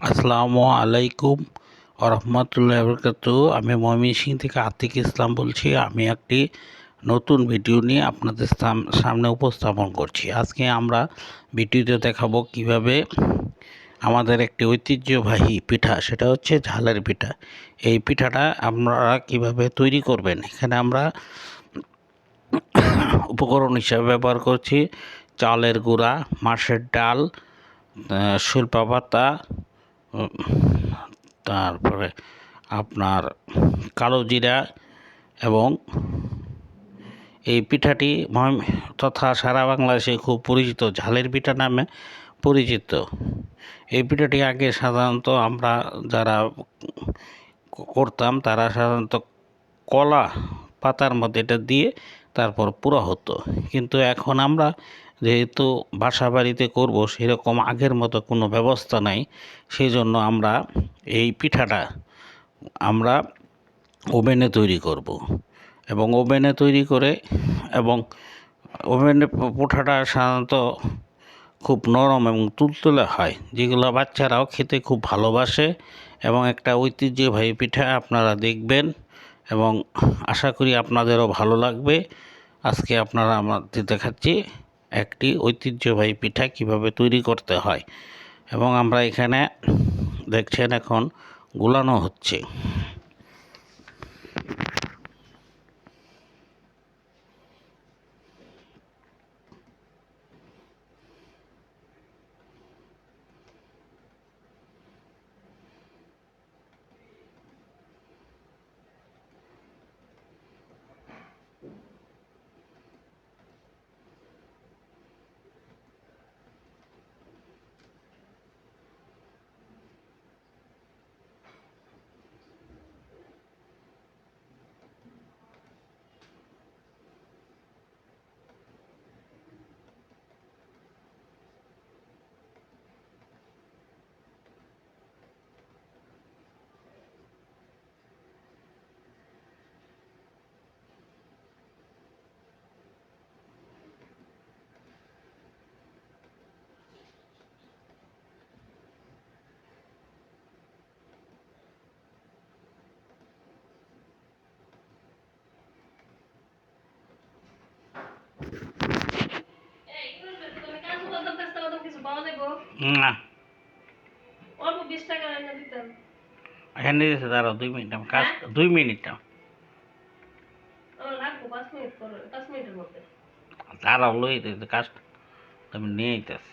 আসসালামু আলাইকুম রহমতুল্লাহ বরকাত আমি ময়মনসিং থেকে আতিক ইসলাম বলছি। আমি একটি নতুন ভিডিও নিয়ে আপনাদের সাম- সামনে উপস্থাপন করছি। আজকে আমরা ভিডিওতে দেখাবো কীভাবে আমাদের একটি ঐতিহ্যবাহী পিঠা, সেটা হচ্ছে ঝালের পিঠা। এই পিঠাটা আপনারা কীভাবে তৈরি করবেন? এখানে আমরা উপকরণ হিসাবে ব্যবহার করছি চালের গুঁড়া, মাছের ডাল পাতা তারপরে আপনার কালো জিরা এবং এই পিঠাটি তথা সারা বাংলাদেশে খুব পরিচিত, ঝালের পিঠা নামে পরিচিত। এই পিঠাটি আগে সাধারণত আমরা যারা করতাম, তারা সাধারণত কলা পাতার মধ্যে এটা দিয়ে তারপর পুরা হতো। কিন্তু এখন আমরা যেহেতু বাসা বাড়িতে করব, সেরকম আগের মতো কোনো ব্যবস্থা নাই। সেই জন্য আমরা এই পিঠাটা আমরা ওভেনে তৈরি করব। এবং ওভেনে তৈরি করে এবং ওভেনে পিঠাটা সাধারণত খুব নরম এবং তুলতুলে হয়, যেগুলো বাচ্চারাও খেতে খুব ভালোবাসে। এবং একটা ঐতিহ্যবাহী পিঠা আপনারা দেখবেন এবং আশা করি আপনাদেরও ভালো লাগবে। আজকে আপনারা আমাদের দেখাচ্ছি একটি ঐতিহ্যবাহী পিঠা কীভাবে তৈরি করতে হয়। এবং আমরা এখানে দেখছেন এখন গুলানো হচ্ছে। না। অল্প বিশ টাকা এনে দিতেন। এখানে দিয়েছে দাঁড়াও দুই মিনিট আমি কাজ দুই মিনিট। দাঁড়াও। লই কাজ আমি নিয়ে যেতেছি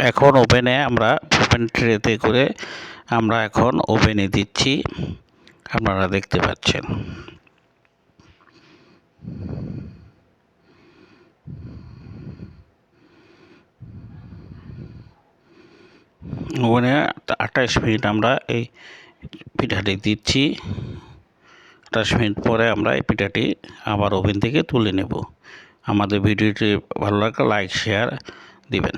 এখন ওভেনে আমরা ওভেন ট্রেতে করে আমরা এখন ওভেনে দিচ্ছি। আপনারা দেখতে পাচ্ছেন। ওভেনে আঠাশ মিনিট আমরা এই পিঠাটি দিচ্ছি। আঠাশ মিনিট পরে আমরা এই পিঠাটি আবার ওভেন থেকে তুলে নেব। আমাদের ভিডিওটি ভালো লাগলে লাইক শেয়ার দিবেন।